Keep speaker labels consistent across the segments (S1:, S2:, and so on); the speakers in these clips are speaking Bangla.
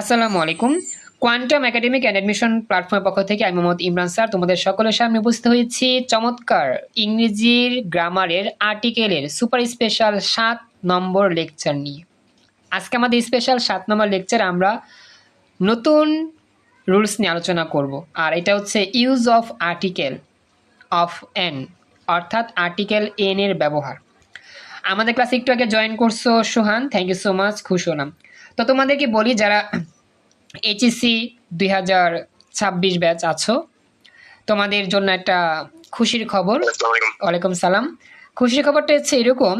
S1: আসসালামু আলাইকুম। কোয়ান্টাম একাডেমিক অ্যান্ড অ্যাডমিশন প্ল্যাটফর্মের পক্ষ থেকে আমি মোহাম্মদ ইমরান স্যার। তোমাদের সকলের সামনে উপস্থিত হয়েছি। চমৎকার ইংরেজির গ্রামারের আর্টিকেলের সুপার স্পেশাল সাত নম্বর লেকচার নিয়ে। আজকে আমাদের স্পেশাল সাত নম্বর লেকচার আমরা নতুন রুলস নিয়ে আলোচনা করব। আর এটা হচ্ছে use of article of an, অর্থাৎ আর্টিকেল এন এর ব্যবহার। আমাদের ক্লাসে একটু আগে জয়েন করছ Sohan. Thank you so much, খুশ হলাম। তো তোমাদেরকে বলি যারা এইচএসসি দুই হাজার ছাব্বিশ ব্যাচ আছো তোমাদের জন্য একটা খুশির খবর। ওয়ালাইকুম সালাম। খুশির খবরটা হচ্ছে এরকম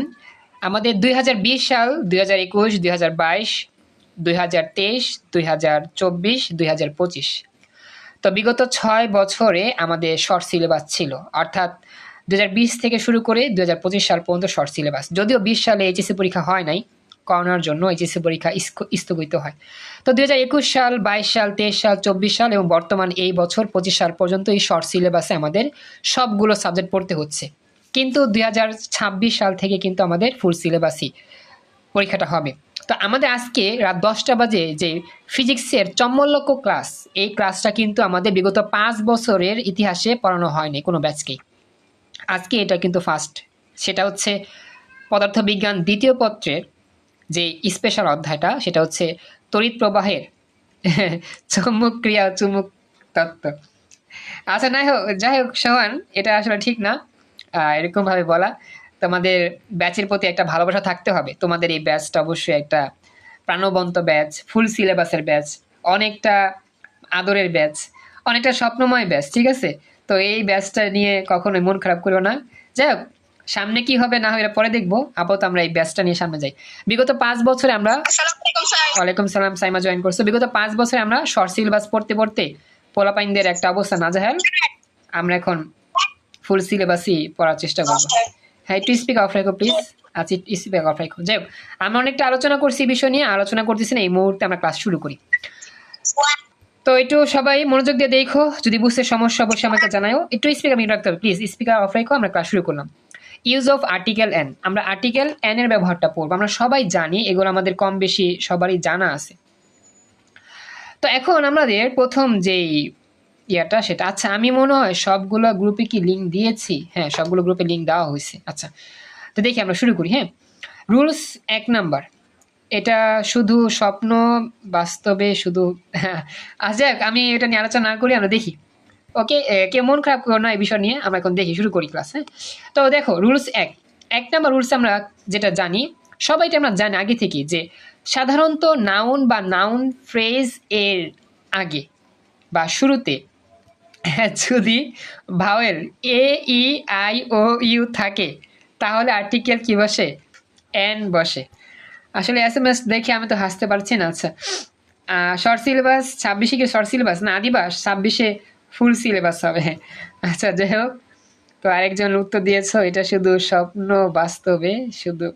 S1: আমাদের দুই হাজার বিশ সাল দুই হাজার একুশ দুই হাজার বাইশ দুই হাজার তেইশ দুই হাজার চব্বিশ দুই হাজার পঁচিশ। তো বিগত ছয় বছরে আমাদের শর্ট সিলেবাস ছিল অর্থাৎ দুই হাজার বিশ থেকে শুরু করে দুই হাজার পঁচিশ সাল পর্যন্ত শর্ট সিলেবাস যদিও বিশ সালে এইচএসসি পরীক্ষা হয় নাই করোনার জন্য এইচএসসি পরীক্ষা স্থগিত হয়। তো দু একুশ সাল, বাইশ সাল, তেইশ সাল, চব্বিশ সাল এবং বর্তমান এই বছর পঁচিশ সাল পর্যন্ত এই শর্ট সিলেবাসে আমাদের সবগুলো সাবজেক্ট পড়তে হচ্ছে। কিন্তু দুই হাজার ছাব্বিশ সাল থেকে কিন্তু আমাদের ফুল সিলেবাসই পরীক্ষাটা হবে। তো আমাদের আজকে রাত দশটা বাজে যে ফিজিক্সের চম্মলক্ষ ক্লাস, এই ক্লাসটা কিন্তু আমাদের বিগত পাঁচ বছরের ইতিহাসে পড়ানো হয়নি কোনো ব্যাচকেই। আজকে এটা কিন্তু ফার্স্ট সেটা হচ্ছে পদার্থবিজ্ঞান দ্বিতীয় পত্রের যে স্পেশাল অধ্যায়টা সেটা হচ্ছে তড়িৎ প্রবাহের চুম্বক ক্রিয়া চুম্বক তত্ত্ব। আচ্ছা নাই হোক যাই হোক সোহান এটা আসলে ঠিক না। আহ, এরকমভাবে বলা। তোমাদের ব্যাচের প্রতি একটা ভালোবাসা থাকতে হবে। তোমাদের এই ব্যাচটা অবশ্যই একটা প্রাণবন্ত ব্যাচ ফুল সিলেবাসের ব্যাচ অনেকটা আদরের ব্যাচ অনেকটা স্বপ্নময় ব্যাচ ঠিক আছে? তো এই ব্যাচটা নিয়ে কখনোই মন খারাপ করো না। যাই হোক সামনে কি হবে না হবে পরে দেখব। আপাতত আমরা এই ব্যাচটা নিয়ে সামনে যাই। বিগত পাঁচ বছরে আমরা ওয়ালাইকুম সালাম সাইমা জয়েন করছ। বিগত পাঁচ বছরে আমরা শর্ট সিলেবাস পড়তে পড়তে পোলাপাইনদের একটা অবস্থা নাজাহাল আমরা এখন ফুল সিলেবাসই পড়ার চেষ্টা করব। হ্যাঁ একটু স্পিক অফ রেখো প্লিজ আচ্ছা স্পিক অফ রেখো। যাই হোক, আমরা অনেকটা আলোচনা করছি এই বিষয় নিয়ে। আলোচনা করতেছি না এই মুহূর্তে আমরা ক্লাস শুরু করি। তো একটু সবাই মনোযোগ দিয়ে দেখো। যদি বুঝতে সমস্যা অবশ্যই আমাকে জানাও একটু স্পিকার মিউট রাখতে হবে। প্লিজ স্পিকার অফ রেখো আমরা ক্লাস শুরু করলাম। ইউজ অফ আর্টিকেল এন আমরা আর্টিকেল এন এর ব্যবহারটা পড়ব। আমরা সবাই জানি এগুলো আমাদের কম বেশি সবারই জানা আছে। তো এখন আমাদের প্রথম যেই ইয়াটা সেটা আচ্ছা আমি মনে হয় সবগুলো গ্রুপে কি লিঙ্ক দিয়েছি? হ্যাঁ সবগুলো গ্রুপে লিঙ্ক দেওয়া হয়েছে। আচ্ছা তো দেখি আমরা শুরু করি হ্যাঁ। রুলস এক নাম্বার। এটা শুধু স্বপ্ন বাস্তবে শুধু হ্যাঁ। আচ্ছা যাক, আমি এটা নিয়ে আলোচনা না করি আমরা দেখি। ওকে কে মন খারাপ করো না এই বিষয় নিয়ে আমরা এখন দেখি, শুরু করি ক্লাস হ্যাঁ তো দেখো রুলস এক। এক নাম্বার রুলস আমরা যেটা জানি সবাই এটা আমরা জানি আগে থেকে যে সাধারণত নাউন বা নাউন ফ্রেজ এর আগে বা শুরুতে যদি vowel A E I O U থাকে, তাহলে আর্টিকেল কি বসে? এন বসে। আসলে এস এম এস দেখে আমি তো হাসতে পারছি না আচ্ছা। শর্ট সিলেবাস ছাব্বিশে কি শর্ট সিলেবাস না আদিবাস ছাব্বিশে ফুল সিলেবাস হবে। আচ্ছা যাই হোক। তো আরেকজন উত্তর দিয়েছ, এটা শুধু স্বপ্ন বাস্তবে, শুধু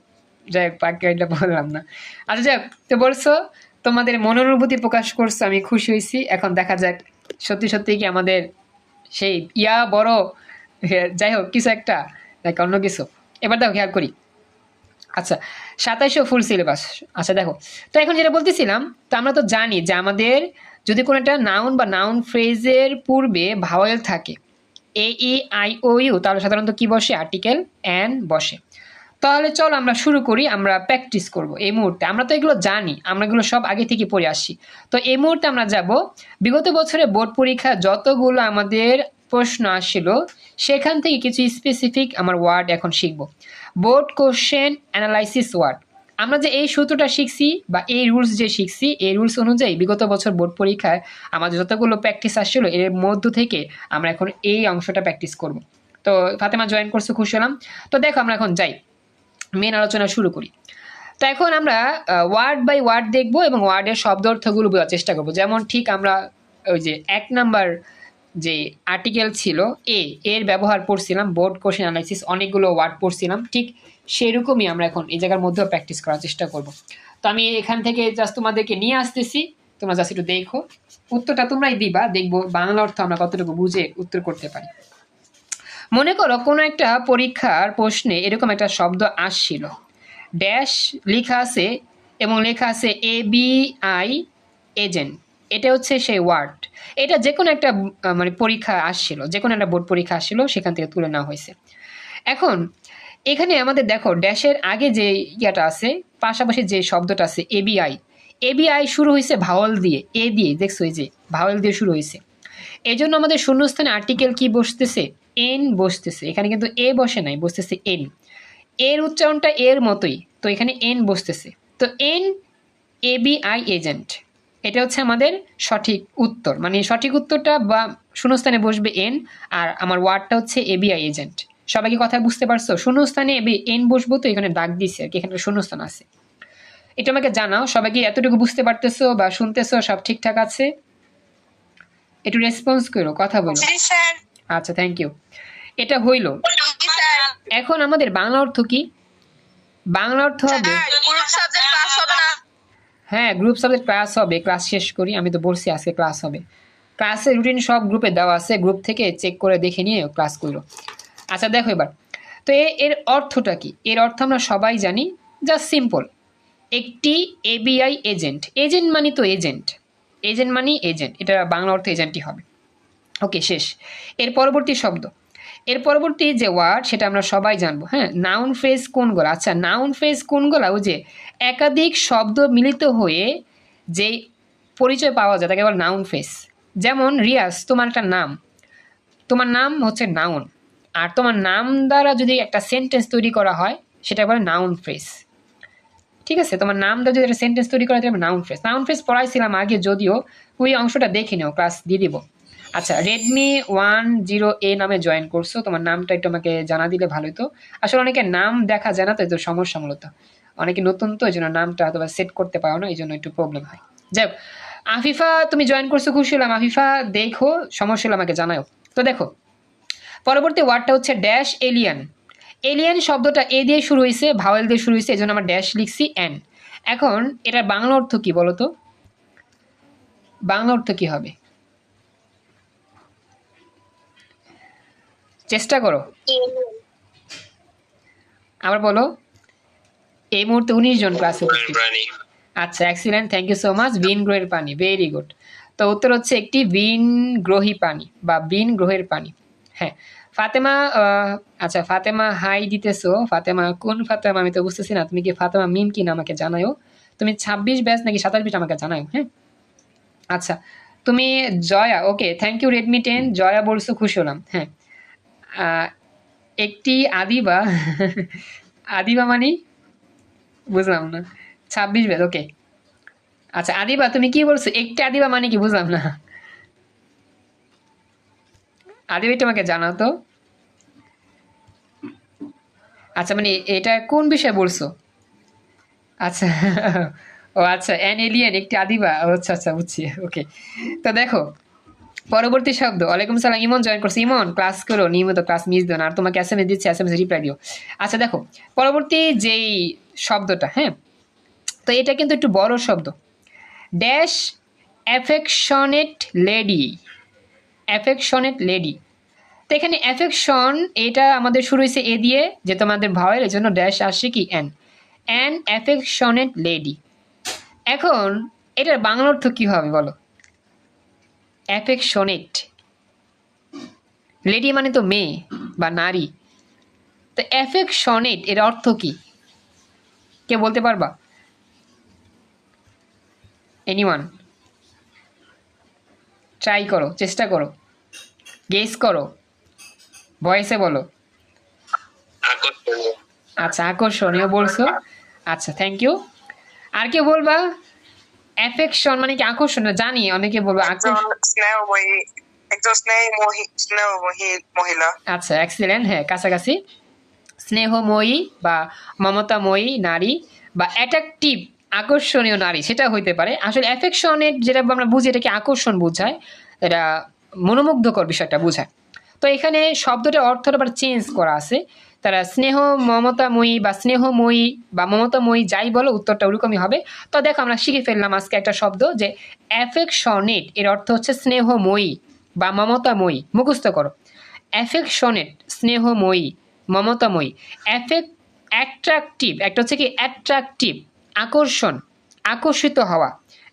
S1: যাই হোক এটা বললাম না। আচ্ছা যাই তো বলছো, তোমাদের মনোনুভূতি প্রকাশ করছ, আমি খুশি হয়েছি এখন দেখা যাক, সত্যি সত্যি কি আমাদের সেই ইয়া বড় যাই হোক, কিছু একটা লাইক অন্য কিছু? এবার দেখো, খেয়াল করি। আচ্ছা সাতাইশো ফুল সিলেবাস। আচ্ছা দেখো, তো এখন যেটা বলতেছিলাম, তো আমরা তো জানি যে আমাদের যদি কোনো একটা নাউন বা নাউন ফ্রেজের পূর্বে ভাওয়েল থাকে এ ই আই ও ইউ তাহলে সাধারণত কি বসে? আর্টিকেল অ্যান বসে। তাহলে চলো আমরা শুরু করি, আমরা প্র্যাকটিস করব এই মুহূর্তে। আমরা তো এগুলো জানি, আমরা এগুলো সব আগে থেকে পড়ে আসি তো এই মুহূর্তে আমরা যাব, বিগত বছরে বোর্ড পরীক্ষা যতগুলো আমাদের প্রশ্ন আসছিল, সেখান থেকে কিছু স্পেসিফিক আমার ওয়ার্ড এখন শিখব। বোর্ড কোশ্চেন অ্যানালাইসিস ওয়ার্ড আমরা যে এই সূত্রটা শিখছি বা এই রুলস যে শিখছি, এই রুলস অনুযায়ী বিগত বছর বোর্ড পরীক্ষায় আমাদের যতগুলো প্র্যাকটিস আসছিল, এর মধ্য থেকে আমরা এখন এই অংশটা প্র্যাকটিস করব। তো ফাতেমা জয়েন করছে, খুশি হলাম। তো দেখো আমরা এখন যাই। মেন আলোচনা শুরু করি। তো এখন আমরা ওয়ার্ড বাই ওয়ার্ড দেখব এবং ওয়ার্ডের শব্দ অর্থগুলো বোঝার চেষ্টা করব। যেমন ঠিক আমরা ওই যে এক নাম্বার যে আর্টিকেল ছিল এ এর ব্যবহার পড়ছিলাম বোর্ড কোশ্চেন অ্যানালাইসিস অনেকগুলো ওয়ার্ড পড়ছিলাম, ঠিক সেরকমই আমরা এখন এই জায়গার মধ্যেও প্র্যাকটিস করার চেষ্টা করব। তো আমি এখান থেকে জাস্ট তোমাদেরকে নিয়ে আসতেছি। তোমরা জাস্ট একটু দেখো। উত্তরটা তোমরাই দিবা, দেখব বাংলা অর্থ আমরা কতটুকু বুঝে উত্তর করতে পারি। মনে করো কোনো একটা পরীক্ষার প্রশ্নে এরকম একটা শব্দ আসছিল। ড্যাশ লেখা আছে এবং লেখা আছে এ বি আই এজেন্ট এটা হচ্ছে সেই ওয়ার্ড এটা যে কোনো একটা মানে পরীক্ষা আসছিল যে কোনো একটা বোর্ড পরীক্ষা আসছিল, সেখান থেকে তুলে নেওয়া হয়েছে। এখন এখানে আমাদের দেখো ড্যাশের আগে যে ইয়াটা আছে, পাশাপাশি যে শব্দটা আছে এবিআই এবিআই শুরু হয়েছে ভাওয়াল দিয়ে এ দিয়ে, দেখছ এই যে ভাওয়াল দিয়ে শুরু হয়েছে। এই জন্য আমাদের শূন্যস্থানে আর্টিকেল কি বসতেছে? এন বসতেছে। এখানে কিন্তু এ বসে নাই, বসতেছে এন এর উচ্চারণটা এর মতোই, তো এখানে এন বসতেছে। তো এন এবিআই এজেন্ট এটা হচ্ছে আমাদের সঠিক উত্তর। মানে সঠিক উত্তরটা বা শূন্যস্থানে বসবে এন আর আমার ওয়ার্ডটা হচ্ছে এবিআই এজেন্ট সবাই কি কথা বুঝতে পারছ? শূন্যস্থানে এবি এন বসবো তো এখানে দাগ দিছে আর কি এখানে শূন্যস্থান আছে। এটা আমাকে জানাও সবাইকে এতটুকু বুঝতে পারতেছো বা শুনতেছো সব ঠিকঠাক আছে? একটু রেসপন্স করো কথা বলো। আচ্ছা থ্যাংক ইউ এটা হইল। এখন আমাদের বাংলা অর্থ কি? বাংলা অর্থ হবে হ্যাঁ গ্রুপ সাবজেক্ট ক্লাস হবে ক্লাস শেষ করি আমি তো বলছি আজকে ক্লাস হবে। ক্লাসের রুটিন সব গ্রুপে দেওয়া আছে গ্রুপ থেকে চেক করে দেখে নিয়ে ক্লাস করল আচ্ছা দেখো এবার। তো এর অর্থটা কি? এর অর্থ আমরা সবাই জানি জাস্ট সিম্পল একটি এবিআই এজেন্ট এজেন্ট মানে তো এজেন্ট এজেন্ট মানে এজেন্ট এটা বাংলা অর্থ এজেন্টই হবে। ওকে শেষ। এর পরবর্তী শব্দ। এর পরবর্তী যে ওয়ার্ড সেটা আমরা সবাই জানব। হ্যাঁ নাউন ফ্রেজ কোনগুলো আচ্ছা নাউন ফ্রেজ কোনগুলো ওই যে একাধিক শব্দ মিলিত হয়ে যে পরিচয় পাওয়া যায়, তাকে বলে নাউন ফ্রেজ যেমন, রিয়াজ, তোমার একটা নাম। তোমার নাম হচ্ছে নাউন আর তোমার নাম দ্বারা যদি একটা সেন্টেন্স তৈরি করা হয়, সেটা বলে নাউন ফ্রেজ ঠিক আছে? তোমার নাম দ্বারা যদি একটা সেন্টেন্স তৈরি করা যায় নাউন ফ্রেজ নাউন ফ্রেজ পড়াইছিলাম আগে, যদিও ওই অংশটা দেখে নিও ক্লাস দিয়ে দিব। আচ্ছা রেডমি ওয়ান জিরো এ নামে জয়েন করছ, তোমার নামটা একটু আমাকে জানা দিলে ভালো হতো। আসলে অনেকে নাম দেখা যায় না, তো এই তো সমস্যা মূলত। অনেকে নতুন তো এই জন্য নামটা হয়তো সেট করতে পারো না এই জন্য একটু প্রবলেম হয়। যাই হোক, আফিফা, তুমি জয়েন করছ, খুশি হলাম। আফিফা, দেখো, সমস্যা হলে আমাকে জানাও তো দেখো পরবর্তী ওয়ার্ডটা হচ্ছে ড্যাশ এলিয়ান এলিয়ান শব্দটা এ দিয়ে শুরু হয়েছে ভাওয়েল দিয়ে শুরু হয়েছে এই জন্য আমরা ড্যাশ লিখছি এন এখন এটার বাংলা অর্থ কি বলো তো? বাংলা অর্থ কি হবে? চেষ্টা করো। আবার বলো। এই মুহূর্তে উনিশ জন ক্লাসে আচ্ছা excellent thank you so much বিন গ্রহের পানি ভেরি গুড তো উত্তর হচ্ছে একটি বিন গ্রহী পানি বা বিন গ্রহের পানি। হ্যাঁ ফাতেমা আচ্ছা ফাতেমা হাই দিতেছো। ফাতেমা, কোন ফাতেমা? আমি তো বুঝতেছি না। তুমি কি ফাতেমা মিম কি না আমাকে জানাও তুমি ছাব্বিশ ব্যাচ নাকি সাতাশ ব্যাচ আমাকে জানাও হ্যাঁ? আচ্ছা তুমি Joya okay thank you Redmi ten Joya বলছো, খুশি হলাম হ্যাঁ। একটি আদিবা আদিবা মানে বুঝলাম না। ছাব্বিশ ব্যাচ ওকে আচ্ছা আদিবা, তুমি কি বলছো? একটি আদিবা মানে কি? বুঝলাম না। আদিবা একটু আমাকে জানাও তো। আচ্ছা মানে এটা কোন বিষয়ে বলছো? আচ্ছা ও আচ্ছা অ্যান এলিয়েন একটি আদিবা। আচ্ছা আচ্ছা বুঝছি ওকে তো দেখো, পরবর্তী শব্দ। ওয়ালাইকুম সালাম, ইমন জয়েন করছে। ইমন ক্লাস করো, নিয়মিত ক্লাস মিস দিও না, আর তোমাকে এস এম এস দিচ্ছে এস এম এস রিপ্লাই দিও। আচ্ছা দেখো, পরবর্তী যেই শব্দটা হ্যাঁ তো এটা কিন্তু একটু বড় শব্দ। Dash affectionate lady affectionate lady তো এখানে অ্যাফেকশন এটা আমাদের শুরু হয়েছে এ দিয়ে, যে তোমাদের ভাওয়ের এই জন্য ড্যাশ আসছে কি? অ্যান অ্যান অ্যাফেকশনেট লেডি এখন, এটার বাংলা অর্থ কী হবে বলো? অ্যাফেকশনেট লেডি মানে তো মেয়ে বা নারী। তো অ্যাফেকশনেট এর অর্থ কি? কে বলতে পারবা? এনিওয়ান ট্রাই করো, চেষ্টা করো। গেস করো। ভয়েসে বলো। আচ্ছা আকর্ষণীয় বলছো? আচ্ছা থ্যাংক ইউ আর কেউ বলবা? অ্যাফেকশন মানে কি আকর্ষণ জানি অনেকে বলব আকর্ষণ
S2: একজন স্নেহময়ী স্নেহময়ী মহিলা।
S1: আচ্ছা এক্সিলেন্ট হ্যাঁ কাছাকাছি। স্নেহময়ী বা মমতাময়ী নারী বা অ্যাট্রাকটিভ আকর্ষণীয় নারী সেটা হইতে পারে। আসলে অ্যাফেকশনের যেটা আমরা বুঝি এটাকে আকর্ষণ বোঝায়? এটা মনোমুগ্ধকর বিষয়টা বোঝায়। তো এখানে শব্দটার অর্থটা আবার চেঞ্জ করা আছে। তারা স্নেহ মমতাময়ী বা স্নেহময়ী বা মমতাময়ী যাই বলো উত্তরটা ওরকমই হবে। তো দেখো আমরা শিখে ফেললাম আজকে একটা শব্দ যে অ্যাফেকশনেট এর অর্থ হচ্ছে স্নেহময়ী বা মমতাময়ী মুখস্থ করো। অ্যাফেকশনেট স্নেহময়ী মমতাময়ী অ্যাফেক অ্যাট্রাকটিভ একটা হচ্ছে কি অ্যাট্রাকটিভ আকর্ষণ, আকর্ষিত হওয়া।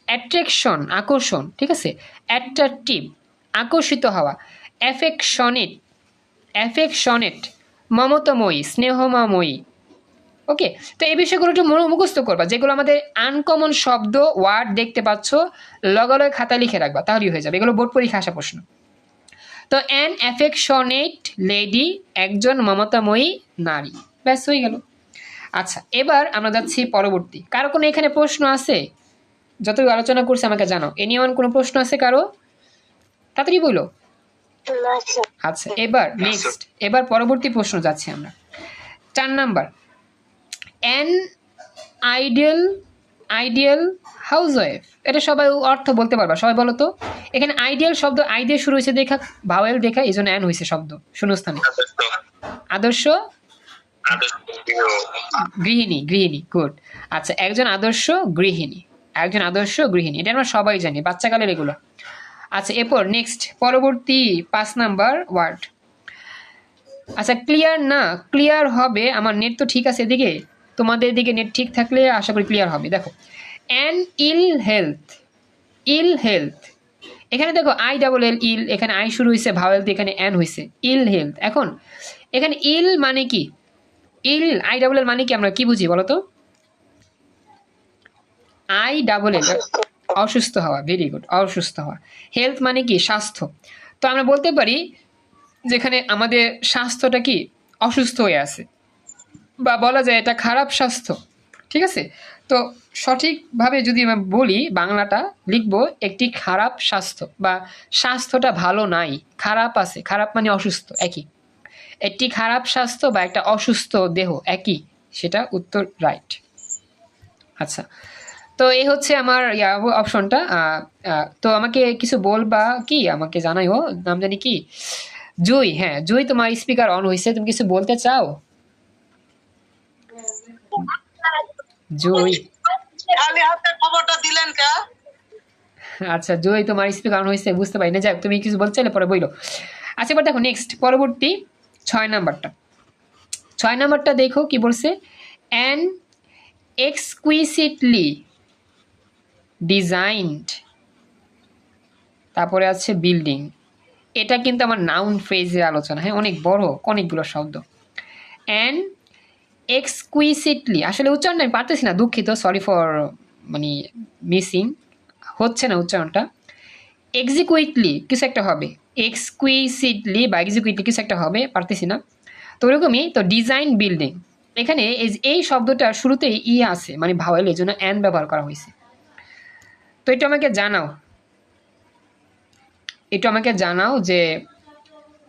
S1: অ্যাট্রাকশন আকর্ষণ, ঠিক আছে? অ্যাট্রাকটিভ আকর্ষিত হওয়া। অ্যাফেকশনেট অ্যাফেকশনেট মমতাময়ী স্নেহমাময়ী ওকে তো এই বিষয়গুলো একটু মুখস্থ করবা। যেগুলো আমাদের আনকমন শব্দ ওয়ার্ড দেখতে পাচ্ছ লগালয় খাতা লিখে রাখবা, তাহলেই হয়ে যাবে। এগুলো বোর্ড পরীক্ষা আসা প্রশ্ন। তো অ্যান অ্যাফেকশনেট লেডি একজন মমতাময়ী নারী। ব্যাস, হয়ে গেল। আচ্ছা এবার আমরা যাচ্ছি পরবর্তী। কারও কোনো এখানে প্রশ্ন আছে? যতটুকু আলোচনা করছে, আমাকে জানাও। জানো এনিওয়ান কোনো প্রশ্ন আছে কারও? তাড়াতাড়ি বলো। আচ্ছা। এবার নেক্সট এবার পরবর্তী প্রশ্ন যাচ্ছি আমরা। চার number. An ideal ideal house wife এটা সবাই অর্থ বলতে পারবা সবাই বলো তো। এখানে আইডিয়াল শব্দ আই দিয়ে শুরু হয়েছে দেখা ভাওয়েল দেখা এই জন্য অ্যান হয়েছে শব্দ শূন্যস্থানে। আদর্শ। গৃহিণী গৃহিণী গুড আচ্ছা একজন আদর্শ গৃহিণী। একজন আদর্শ গৃহিণী। এটা আমরা সবাই জানি বাচ্চাকালের এগুলো। আচ্ছা এরপর নেক্সট পরবর্তী পাঁচ নাম্বার ওয়ার্ড আচ্ছা ক্লিয়ার না ক্লিয়ার হবে, আমার নেট তো ঠিক আছে এদিকে। তোমাদের দিকে নেট ঠিক থাকলে আশা করি ক্লিয়ার হবে। দেখো an ill health ill health এখানে দেখো আই ডাবল এল ইল এখানে আই শুরু হয়েছে ভাওয়েল এখানে অ্যান হয়েছে ইল হেলথ এখন, এখানে ইল মানে কি? ইল আই ডাবল এল মানে কি? আমরা কি বুঝি বলো তো? আই ডাবল এল অসুস্থ হওয়া ভেরি গুড অসুস্থ হওয়া। হেলথ মানে কি? স্বাস্থ্য। তো আমরা বলতে পারি যেখানে আমাদের স্বাস্থ্যটা কি? অসুস্থ হয়ে আছে। বা বলা যায় এটা খারাপ স্বাস্থ্য। ঠিক আছে? তো সঠিকভাবে যদি আমি বলি বাংলাটা, লিখব একটি খারাপ স্বাস্থ্য বা স্বাস্থ্যটা ভালো নাই। খারাপ আছে। খারাপ মানে অসুস্থ, একই। একটি খারাপ স্বাস্থ্য বা একটা অসুস্থ দেহ, একই। সেটা উত্তর রাইট আচ্ছা। তো এই হচ্ছে আমার অপশনটা তো আমাকে কিছু বলবা কি? আমাকে জানাই জানাইও নাম জানি কি? জুই হ্যাঁ জুই তোমার স্পিকার অন হয়েছে তুমি কিছু বলতে চাও? জুই।
S2: খালি হাতে খবরটা দিলেন কা?
S1: আচ্ছা জয় তোমার স্পিকার অন হয়েছে বুঝতে পারি না যাক তুমি কিছু বলতে চাইলে পরে বইলো। আচ্ছা এবার দেখো নেক্সট পরবর্তী ছয় নাম্বারটা। ছয় নাম্বারটা দেখো কি বলছে? An exquisitely designed. তারপরে আছে বিল্ডিং। এটা কিন্তু আমার নাউন ফ্রেজের আলোচনা। হ্যাঁ অনেক বড়, অনেকগুলো শব্দ। অ্যান এক্সকুইসিটলি আসলে উচ্চারণ আমি পারতেছি না, দুঃখিত সরি ফর মানে মিসিং হচ্ছে না উচ্চারণটা। এক্সিকুইটলি কিছু একটা হবে। এক্সকুইসিটলি বা এক্সিকুইটলি কিছু একটা হবে, পারতেছি না। তো ওরকমই, তো ডিজাইন বিল্ডিং এখানে এই শব্দটা শুরুতেই ই আছে মানে ভাওয়েল এই জন্য অ্যান ব্যবহার করা হয়েছে। তো এটা আমাকে জানাও। এটা আমাকে জানাও যে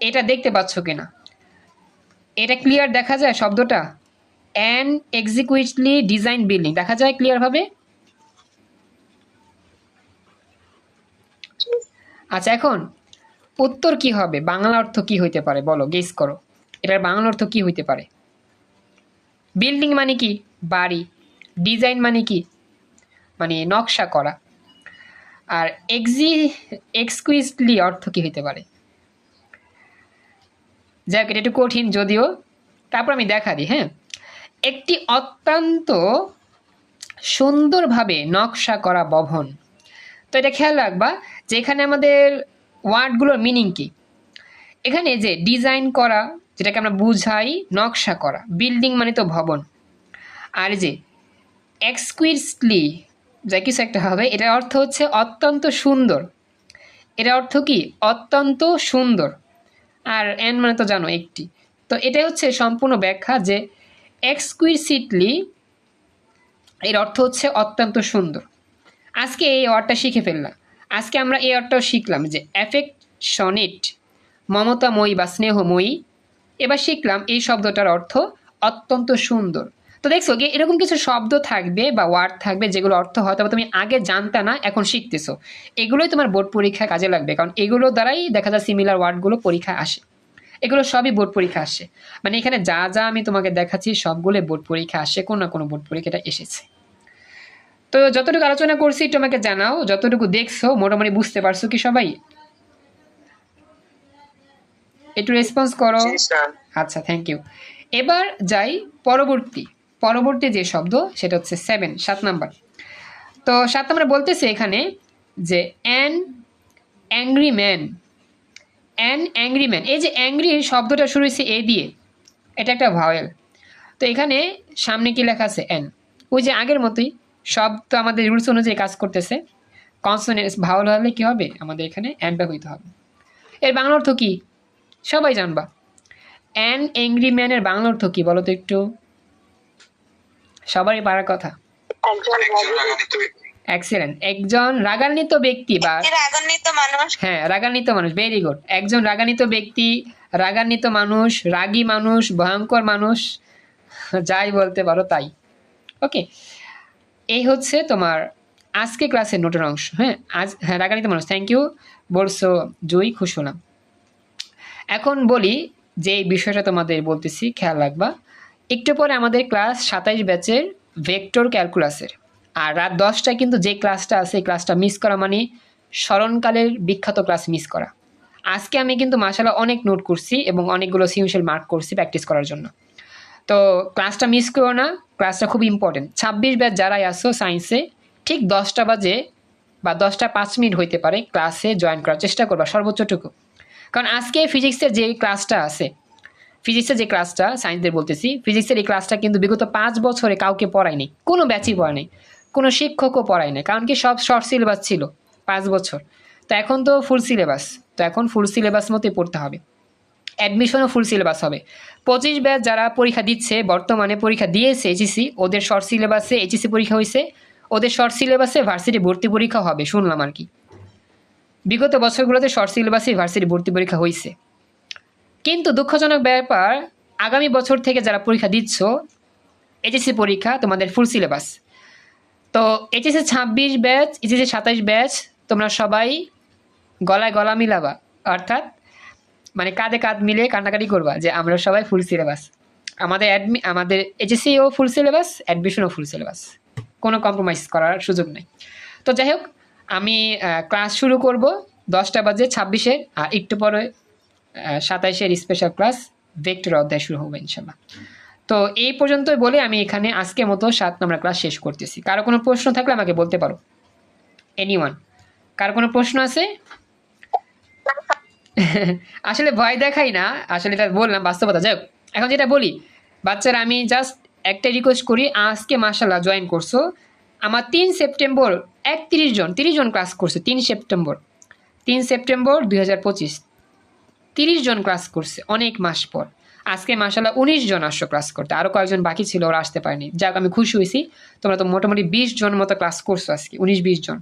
S1: এটা দেখতে পাচ্ছ কিনা। এটা ক্লিয়ার দেখা যায় শব্দটা? অ্যান এক্সিকুইটলি ডিজাইন বিল্ডিং দেখা যায় ক্লিয়ারভাবে আচ্ছা এখন উত্তর কি হবে? বাংলা অর্থ কি হইতে পারে? বলো গেস করো। এটার বাংলা অর্থ কি হইতে পারে? বিল্ডিং মানে কি? বাড়ি। ডিজাইন মানে কি? মানে নকশা করা। আর এক্সি এক্সকুইজলি অর্থ কী হইতে পারে? যাক, এটা একটু কঠিন যদিও। তারপর আমি দেখা দিই হ্যাঁ? একটি অত্যন্ত সুন্দরভাবে নকশা করা ভবন তো এটা খেয়াল রাখবা যে এখানে আমাদের ওয়ার্ডগুলোর মিনিং কি? এখানে যে ডিজাইন করা, যেটাকে আমরা বুঝাই নকশা করা বিল্ডিং মানে তো ভবন। আর যে এক্সকুইসলি যা কিছু একটা হবে। এটার অর্থ হচ্ছে অত্যন্ত সুন্দর। এর অর্থ কি? অত্যন্ত সুন্দর। আর এন মানে তো জানো একটি। তো এটাই হচ্ছে সম্পূর্ণ ব্যাখ্যা যে এক্সকুইসিটলি এর অর্থ হচ্ছে অত্যন্ত সুন্দর। আজকে এই অর্ডটা শিখে ফেললাম। আজকে আমরা এই অর্ডটাও শিখলাম যে অ্যাফেকশনেট মমতাময়ী বা স্নেহময়ী। এবার শিখলাম এই শব্দটার অর্থ অত্যন্ত সুন্দর। তো দেখছ কি এরকম কিছু শব্দ থাকবে বা ওয়ার্ড থাকবে যেগুলো অর্থ হয়তো বা তুমি আগে জানতে না এখন শিখতেছো। এগুলোই তোমার বোর্ড পরীক্ষায় কাজে লাগবে কারণ এগুলো দ্বারাই দেখা যায় সিমিলার ওয়ার্ডগুলো পরীক্ষায় আসে। এগুলো সবই বোর্ড পরীক্ষা আসে। মানে এখানে যা যা আমি তোমাকে দেখাচ্ছি সবগুলো বোর্ড পরীক্ষা আসে কোনো না কোনো বোর্ড পরীক্ষাটা এসেছে। তো যতটুকু আলোচনা করছি তোমাকে জানাও যতটুকু দেখছ মোটামুটি বুঝতে পারছ কি সবাই? একটু রেসপন্স করো। আচ্ছা থ্যাংক ইউ এবার যাই পরবর্তী। পরবর্তী যে শব্দ, সেটা হচ্ছে সেভেন সাত নাম্বার। তো সাত নম্বরে বলতেছে এখানে যে an angry man an angry man এই যে অ্যাংরি শব্দটা শুরু হয়েছে এ দিয়ে, এটা একটা ভাওয়েল তো এখানে সামনে কি লেখা আছে? অ্যান ওই যে আগের মতোই সব তো আমাদের রুলস অনুযায়ী কাজ করতেছে। কনসোনেন্স ভাওয়াল হলে কি হবে? আমাদের এখানে অ্যান ব্যবহৃত হবে। এর বাংলা অর্থ কি? সবাই জানবা। অ্যান অ্যাংরি ম্যানের বাংলা অর্থ কি বলো তো একটু? সবারই পারার কথা।
S2: একজন
S1: এক্সেলেন্ট একজন রাগান্বিত ব্যক্তি বা
S2: রাগান্বিত মানুষ।
S1: হ্যাঁ রাগান্বিত মানুষ ভেরি গুড একজন রাগান্বিত ব্যক্তি রাগান্বিত মানুষ রাগী মানুষ ভয়ঙ্কর মানুষ যাই বলতে পারো তাই। ওকে এই হচ্ছে তোমার আজকে ক্লাসের নোটের অংশ হ্যাঁ? আজ হ্যাঁ রাগান্বিত মানুষ থ্যাংক ইউ বলছো জয়ী খুশি হলাম এখন বলি যে এই বিষয়টা তোমাদের বলতেছি খেয়াল রাখবা। একটু পরে আমাদের ক্লাস সাতাইশ ব্যাচের ভেক্টর ক্যালকুলাসের। আর রাত দশটায় কিন্তু যে ক্লাসটা আছে, এই ক্লাসটা মিস করা মানে স্মরণকালের বিখ্যাত ক্লাস মিস করা। আজকে আমি কিন্তু মাসালা অনেক নোট করছি এবং অনেকগুলো সিউশিয়াল মার্ক করছি প্র্যাকটিস করার জন্য। তো ক্লাসটা মিস করো না, ক্লাসটা খুব ইম্পর্টেন্ট ছাব্বিশ ব্যাচ যারাই আসো সায়েন্সে ঠিক দশটা বাজে বা দশটা পাঁচ মিনিট হইতে পারে ক্লাসে জয়েন করার চেষ্টা করবা সর্বোচ্চটুকু। কারণ আজকে ফিজিক্সের যে ক্লাসটা আছে ফিজিক্সের যে ক্লাসটা সায়েন্সদের বলতেছি, ফিজিক্সের এই ক্লাসটা কিন্তু বিগত পাঁচ বছরে কাউকে পড়ায়নি। কোনো ব্যাচই পড়ায়নি। কোনো শিক্ষকও পড়ায় না কারণ কি সব শর্ট সিলেবাস ছিল পাঁচ বছর। তো এখন তো ফুল সিলেবাস তো এখন ফুল সিলেবাস মতোই পড়তে হবে। অ্যাডমিশনও ফুল সিলেবাস হবে। পঁচিশ ব্যাচ যারা পরীক্ষা দিচ্ছে, বর্তমানে পরীক্ষা দিয়েছে এইচএসি ওদের শর্ট সিলেবাসে এইচএসি পরীক্ষা হয়েছে। ওদের শর্ট সিলেবাসে ভার্সিটি ভর্তি পরীক্ষা হবে, শুনলাম আর কি। বিগত বছরগুলোতে শর্ট সিলেবাসে ভার্সিটি ভর্তি পরীক্ষা হয়েছে। কিন্তু দুঃখজনক ব্যাপার, আগামী বছর থেকে যারা পরীক্ষা দিচ্ছ এইচএসসি পরীক্ষা তোমাদের ফুল সিলেবাস তো এইচএসসি ছাব্বিশ ব্যাচ এইচএসসি সাতাইশ ব্যাচ তোমরা সবাই গলায় গলা মিলাবা। অর্থাৎ মানে কাঁধে কাঁধ মিলে কান্নাকাটি করবা যে আমরা সবাই ফুল সিলেবাস আমাদের অ্যাডমি আমাদের এইচএসসিও ফুল সিলেবাস অ্যাডমিশনও ফুল সিলেবাস কোনো কম্প্রোমাইজ করার সুযোগ নেই। তো যাই হোক, আমি ক্লাস শুরু করব দশটা বাজে ছাব্বিশের, আর একটু পরে সাতাইশের স্পেশাল ক্লাস ভেক্টর অধ্যায় শুরু হবে ইনশাল্লাহ তো এই পর্যন্তই বলে আমি এখানে আজকের মতো সাত নম্বর ক্লাস শেষ করতেছি। কারও কোনো প্রশ্ন থাকলে আমাকে বলতে পারো। এনি ওয়ান কারও কোনো প্রশ্ন আছে? আসলে ভয় দেখাই না। আসলে এটা বললাম বাস্তবতা। যাই এখন যেটা বলি, বাচ্চারা, আমি জাস্ট একটা রিকোয়েস্ট করি, আজকে মাসাল্লাহ জয়েন করছ। আমার তিন সেপ্টেম্বর একত্রিশ জন, তিরিশ জন ক্লাস করছে, তিন সেপ্টেম্বর। তিন সেপ্টেম্বর দুই হাজার পঁচিশ। তিরিশ জন ক্লাস করছে অনেক মাস পর। আজকে মাসাল্লাহ উনিশ জন আসছো ক্লাস করতে। আরও কয়েকজন বাকি ছিল, ওরা আসতে পারেনি। যাক, আমি খুশি হয়েছি। তোমরা তো মোটামুটি বিশ জন মতো ক্লাস করছ আজকে, উনিশ বিশ জন।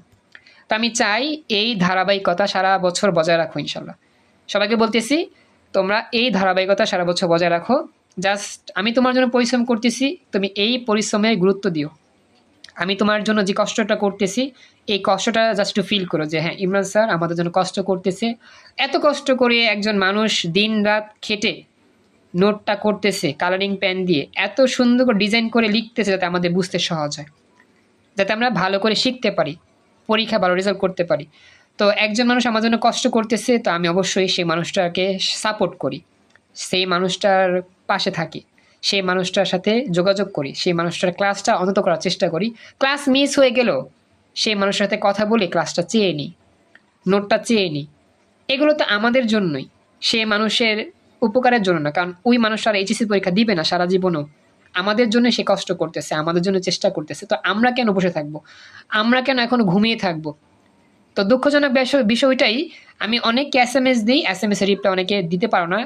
S1: তো আমি চাই এই ধারাবাহিকতা সারা বছর বজায় রাখো ইনশাল্লাহ সবাইকে বলতেছি, তোমরা এই ধারাবাহিকতা সারা বছর বজায় রাখো। জাস্ট আমি তোমার জন্য পরিশ্রম করতেছি, তুমি এই পরিশ্রমে গুরুত্ব দিও। আমি তোমার জন্য যে কষ্টটা করতেছি, এই কষ্টটা জাস্ট একটু ফিল করো যে হ্যাঁ ইমরান স্যার আমাদের জন্য কষ্ট করতেছে। এত কষ্ট করে একজন মানুষ দিন রাত খেটে নোটটা করতেছে কালারিং পেন দিয়ে, এত সুন্দর করে ডিজাইন করে লিখতেছে যাতে আমাদের বুঝতে সহজ হয়। যাতে আমরা ভালো করে শিখতে পারি, পরীক্ষা ভালো রেজাল্ট করতে পারি। তো একজন মানুষ আমার জন্য কষ্ট করতেছে, তো আমি অবশ্যই সেই মানুষটাকে সাপোর্ট করি। সেই মানুষটার পাশে থাকি। সেই মানুষটার সাথে যোগাযোগ করি, সেই মানুষটার ক্লাসটা অন্তত করার চেষ্টা করি। ক্লাস মিস হয়ে গেলেও সেই মানুষের সাথে কথা বলে ক্লাসটা চেয়ে নিই নোটটা চেয়ে নিই এগুলো তো আমাদের জন্যই, সে মানুষের উপকারের জন্য না, কারণ ওই মানুষটা আর এইচএসসি পরীক্ষা দিবে না সারা জীবনও। আমাদের জন্য সে কষ্ট করতেছে, আমাদের জন্য চেষ্টা করতেছে, তো আমরা কেন বসে থাকব? আমরা কেন এখন ঘুমিয়ে থাকব? তো দুঃখজনক বিষয় বিষয়টাই, আমি অনেককে এস এম এস দিই এস এম এস রিপ্লাই অনেকে দিতে পারো না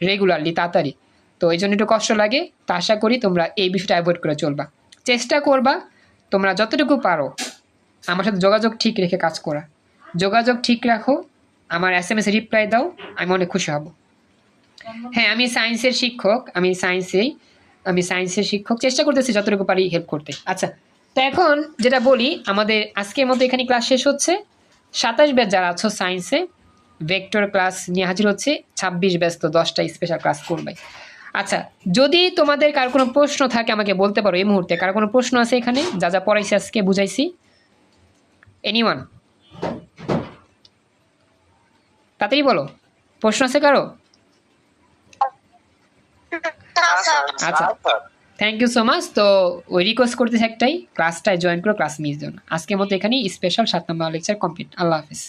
S1: রেগুলারলি তাড়াতাড়ি। তো এই জন্য একটু কষ্ট লাগে। তা আশা করি তোমরা এই বিষয়টা অ্যাভয়েড করে চলবা। চেষ্টা করবা, তোমরা যতটুকু পারো আমার সাথে যোগাযোগ ঠিক রেখে কাজ করা। যোগাযোগ ঠিক রাখো, আমার এস এম এস রিপ্লাই দাও, আমি অনেক খুশি হব। হ্যাঁ আমি সায়েন্সের শিক্ষক, আমি সায়েন্সেই আমি সায়েন্সের শিক্ষক, চেষ্টা করতেছি যতটুকু পারি হেল্প করতে। আচ্ছা তো এখন যেটা বলি, আমাদের আজকের মতো এখানে ক্লাস শেষ হচ্ছে। সাতাশ ব্যাচ যারা আছো সায়েন্সে ভেক্টর ক্লাস নিয়ে হাজির হচ্ছে, ছাব্বিশ ব্যাচ তো দশটা স্পেশাল ক্লাস করবে আচ্ছা যদি তোমাদের কার কোনো প্রশ্ন থাকে আমাকে বলতে পারো এই মুহূর্তে, কার কোনো প্রশ্ন আছে এখানে? যা যা পড়াইছি আজকে, বুঝাইছি। এনিওয়ান তাতেই বলো। প্রশ্ন আছে কারও? আচ্ছা থ্যাংক ইউ সো মাচ তো ওই রিকোয়েস্ট করতেছি একটাই ক্লাসটায় জয়েন করো ক্লাস মিস দিও আজকের মতো এখানেই স্পেশাল সাত নম্বর লেকচার কমপ্লিট আল্লাহ হাফিজ।